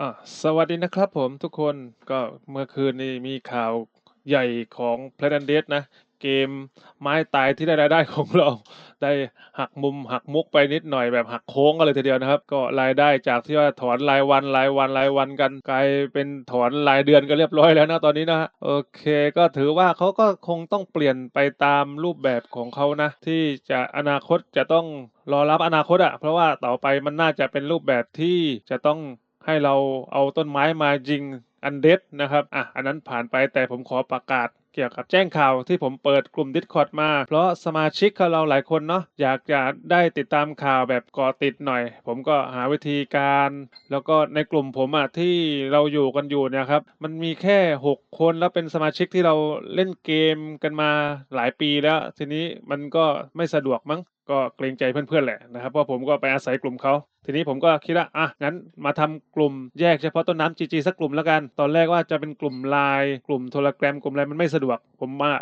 อ่าสวัสดีนะครับผมทุกคน ก็เมื่อคืนนี้มีข่าวใหญ่ของ Planet Dead นะ เกมไม้ตายที่ได้รายได้ของเรา ได้หักมุมหักมุกไปนิดหน่อยแบบหักโค้งกันเลยทีเดียวนะครับ ก็รายได้จากที่ว่าถอนรายวันรายวันรายวันกันกลายเป็นถอนรายเดือนกันเรียบร้อยแล้วนะตอนนี้นะฮะโอเคก็ถือว่าเขาก็คงต้องเปลี่ยนไปตามรูปแบบของเขานะ ที่จะอนาคตจะต้องรอรับอนาคตอะเพราะว่าต่อไปมันน่าจะเป็นรูปแบบที่จะต้อง ให้เราเอาต้นไม้มายิงอันเดดนะครับ อะ อันนั้นผ่านไปแต่ผมขอประกาศเกี่ยวกับแจ้งข่าวที่ผมเปิดกลุ่ม Discord มา เพราะสมาชิกของเราหลายคนเนาะอยากจะได้ติดตามข่าวแบบก่อติดหน่อย ผมก็หาวิธีการ แล้วก็ในกลุ่มผมอะที่เราอยู่กันอยู่เนี่ยครับ มันมีแค่ 6 คนแล้วเป็นสมาชิกที่เราเล่นเกมกันมาหลายปีแล้ว ทีนี้มันก็ไม่สะดวกมั้งก็เกรงใจเพื่อนๆแหละนะครับเพราะผมก็ไปอาศัยกลุ่มเขา ทีนี้ผมก็คิดว่าอะงั้นมาทำกลุ่มแยกเฉพาะต้นน้ำจีจีสักกลุ่มแล้วกัน ตอนแรกว่าจะเป็นกลุ่มไลน์กลุ่มโทรแกรมกลุ่มอะไรมันไม่สะดวก ผมมา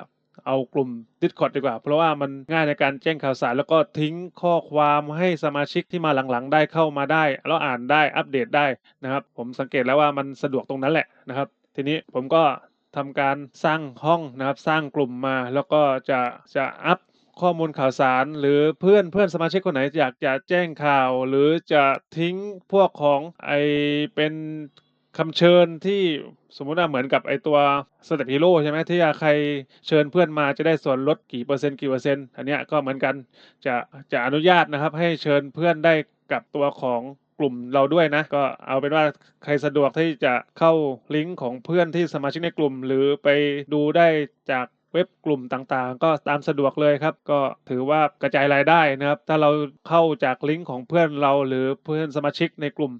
เอากลุ่ม Discord ดีกว่า เพราะว่ามันง่ายในการแจ้งข่าวสาร แล้วก็ทิ้งข้อความให้สมาชิกที่มาหลังๆ ได้เข้ามาได้ แล้วอ่านได้อัปเดตได้นะครับ ผมสังเกตแล้วว่ามันสะดวกตรงนั้นแหละนะครับ ทีนี้ผมก็ทำการสร้างห้องนะครับสร้างกลุ่มมา แล้วก็จะจะอัพ ข้อมูลข่าวสารหรือเพื่อนเพื่อนสมาชิกคนไหนอยากจะแจ้งข่าว หรือจะทิ้งพวกของไอเป็นคำเชิญที่สมมุติว่าเหมือนกับไอตัวสเต็ปฮีโร่ใช่ไหมที่ใครเชิญเพื่อนมาจะได้ส่วนลดกี่เปอร์เซ็นต์กี่เปอร์เซ็นต์อันเนี้ยก็เหมือนกันจะจะอนุญาตนะครับ ให้เชิญเพื่อนได้กับตัวของกลุ่มเราด้วยนะ ก็เอาเป็นว่าใครสะดวกที่จะเข้าลิงก์ของเพื่อนที่สมาชิกในกลุ่ม หรือไปดูได้จาก เว็บกลุ่มต่างๆ ก็ตามสะดวกเลยครับ ก็ถือว่ากระจายรายได้นะครับ ถ้าเราเข้าจากลิงก์ของเพื่อนเราหรือเพื่อนสมาชิกในกลุ่ม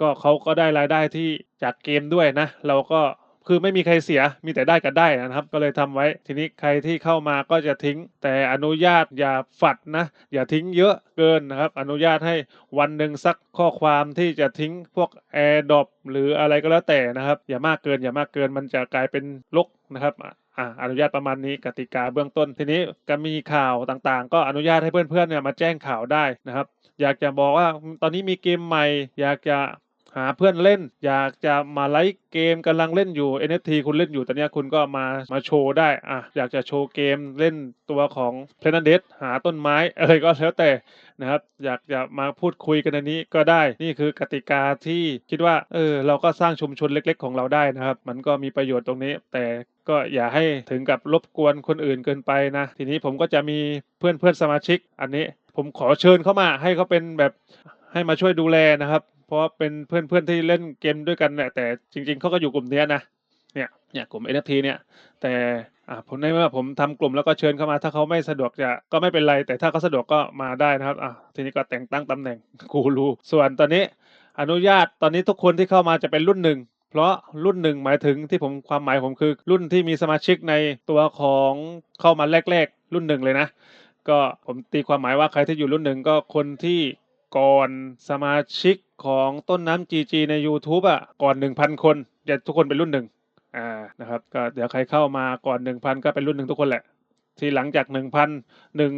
ก็เขาก็ได้รายได้ที่จากเกมด้วยนะ เราก็คือไม่มีใครเสียมีแต่ได้กันได้นะครับ ก็เลยทำไว้ทีนี้ใครที่เข้ามาก็จะทิ้ง แต่อนุญาตอย่าฝัดนะ อย่าทิ้งเยอะเกินนะครับ อนุญาตให้วันหนึ่งสักข้อความที่จะทิ้งพวก Air d r o p หรืออะไรก็แล้วแต่นะครับ อย่ามากเกินอย่ามากเกินมันจะกลายเป็นลกนะครับ อ่าอนุญาตประมาณนี้กติกาเบื้องต้น ทีนี้ก็มีข่าวต่างๆ ก็อนุญาตให้เพื่อนๆเนี่ยมาแจ้งข่าวได้นะครับ อยากจะบอกว่าตอนนี้มีเกมใหม่ อยากจะ หาเพื่อนเล่น อยากจะมาไลฟ์เกมกำลังเล่นอยู่ NFT คุณเล่นอยู่ตอนเนี้ยคุณก็มามาโชว์ได้อะอยากจะโชว์เกมเล่นตัวของ Planet Dead หาต้นไม้อะไรก็แล้วแต่นะครับอยากจะมาพูดคุยกันอันนี้ก็ได้นี่คือกติกาที่คิดว่าเออเราก็สร้างชุมชนเล็ก ๆ ของเราได้นะครับ มันก็มีประโยชน์ตรงนี้ แต่ก็อย่าให้ถึงกับรบกวนคนอื่นเกินไปนะ ทีนี้ผมก็จะมีเพื่อนเพื่อนสมาชิก อันนี้ผมขอเชิญเข้ามาให้เขาเป็นแบบ ให้มาช่วยดูแลนะครับ เพราะเป็นเพื่อนเพื่อนๆที่เล่นเกมด้วยกันแหละแต่จริง ๆเขาก็อยู่กลุ่มเนี้ยนะเนี่ยเนี่ยกลุ่ม NFT เนี่ย แต่อ่าผมในเมื่อผมทำกลุ่มแล้วก็เชิญเข้ามา ถ้าเขาไม่สะดวกจะก็ไม่เป็นไร แต่ถ้าเขาสะดวกก็มาได้นะครับอะทีนี้ก็แต่งตั้งตำแหน่งกูรูส่วนตอนนี้อนุญาตตอนนี้ทุกคนที่เข้ามาจะเป็นรุ่นหนึ่งเพราะรุ่นหนึ่งหมายถึงที่ผมความหมายผมคือรุ่นที่มีสมาชิกในตัวของเข้ามาแรกๆ รุ่นหนึ่งเลยนะ ก็ผมตีความหมายว่าใครที่อยู่รุ่นหนึ่งก็คนที่ ก่อนสมาชิกของต้นน้ำ GG ใน YouTube อะก่อน 1,000 คนจะทุกคนเป็นรุ่นหนึ่งอ่านะครับก็เดี๋ยวใครเข้ามาก่อนหนึ่งพันก็เป็นรุ่นหนึ่งทุกคนแหละ ที่หลังจากหนึ่งพันหนึ่ง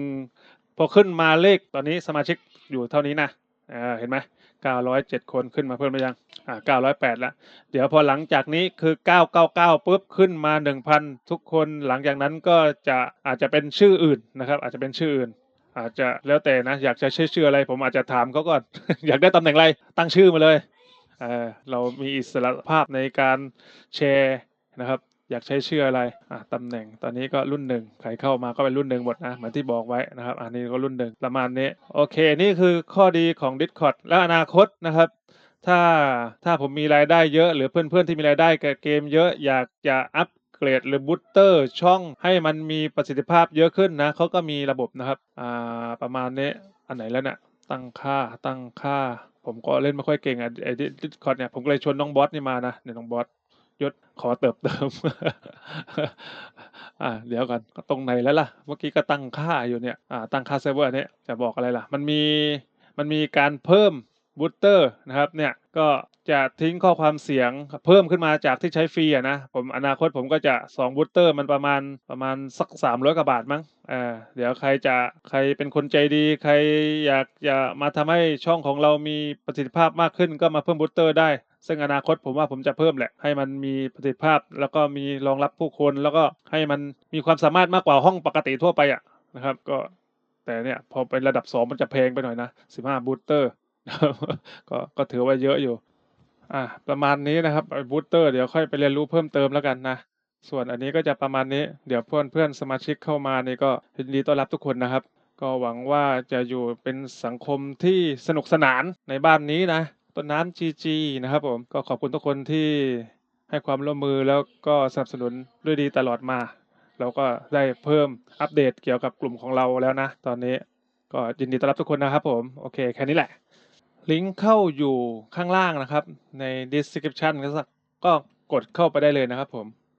พอขึ้นมาเลขตอนนี้สมาชิกอยู่เท่านี้นะอ่าเห็นไหมเก้าร้อยเจ็ดคนขึ้นมาเพิ่มไปยังอ่าเก้าร้อยแปดละเดี๋ยวพอหลังจากนี้คือเก้าเก้าเก้าปุ๊บขึ้นมาหนึ่งพันทุกคนหลังจากนั้นก็จะอาจจะเป็นชื่ออื่นนะครับอาจจะเป็นชื่ออื่น อาจจะแล้วแต่นะ อยากจะใช้ชื่ออะไร ผมอาจจะถามเขาก่อน อยากได้ตำแหน่งอะไรตั้งชื่อมาเลยเออเรามีอิสระภาพในการแชร์นะครับ อยากใช้ชื่ออะไรอะตำแหน่งตอนนี้ก็รุ่นหนึ่งใครเข้ามาก็เป็นรุ่นหนึ่งหมดนะเหมือนที่บอกไว้นะครับ อันนี้ก็รุ่นหนึ่งประมาณนี้โอเค นี่คือข้อดีของ Discord และอนาคตนะครับถ้าถ้าผมมีรายได้เยอะ หรือเพื่อนๆที่มีรายได้กับเกมเยอะอยากจะอัป เกรดหรือบูตเตอร์ช่องให้มันมีประสิทธิภาพเยอะขึ้นนะเขาก็มีระบบนะครับอ่าประมาณนี้อันไหนแล้วเนี่ยตั้งค่าตั้งค่า ผมก็เล่นไม่ค่อยเก่งอะไอ้ดิสคอร์ดเนี่ยผมก็เลยชวนน้องบอสนี่มานะเนี่ยน้องบอสยศขอเติบเติม อ่า เดี๋ยวกันตรงไหนแล้วล่ะ เมื่อกี้ก็ตั้งค่าอยู่เนี่ย อ่า ตั้งค่าเซิร์ฟเวอร์เนี่ยจะบอกอะไรล่ะ มันมี มันมีการเพิ่มบูตเตอร์นะครับ เนี่ย ก็ จะทิ้งข้อความเสียงเพิ่มขึ้นมาจากที่ใช้ฟรีอะนะผมอนาคตผมก็จะ2บูตเตอร์มันประมาณประมาณสัก300กว่าบาทมั้งอ่าเดี๋ยวใครจะใครเป็นคนใจดี ใครอยากจะมาทำให้ช่องของเรามีประสิทธิภาพมากขึ้นก็มาเพิ่มบูตเตอร์ได้ ซึ่งอนาคตผมว่าผมจะเพิ่มแหละ ให้มันมีประสิทธิภาพ แล้วก็มีรองรับผู้คนแล้วก็ให้มันมีความสามารถมากกว่าห้องปกติทั่วไปอะนะครับ ก็แต่เนี่ยพอเป็นระดับ 2 มันจะแพงไปหน่อยนะ 15บูสเตอร์ก็ก็ถือว่าเยอะอยู่ อ่าประมาณนี้นะครับบูสเตอร์เดี๋ยวค่อยไปเรียนรู้เพิ่มเติมแล้วกันนะ ส่วนอันนี้ก็จะประมาณนี้เดี๋ยวเพื่อนเพื่อนสมาชิกเข้ามานี่ก็ยินดีต้อนรับทุกคนนะครับ ก็หวังว่าจะอยู่เป็นสังคมที่สนุกสนานในบ้านนี้นะ ต้นน้ำจีจีนะครับผมก็ขอบคุณทุกคนที่ให้ความร่วมมือแล้วก็สนับสนุนด้วยดีตลอดมา เราก็ได้เพิ่มอัปเดตเกี่ยวกับกลุ่มของเราแล้วนะ ตอนนี้ก็ยินดีต้อนรับทุกคนนะครับผมโอเคแค่นี้แหละ ลิงก์เข้าอยู่ข้างล่างนะครับ ใน description ก็สักก็กดเข้าไปได้เลยนะครับผม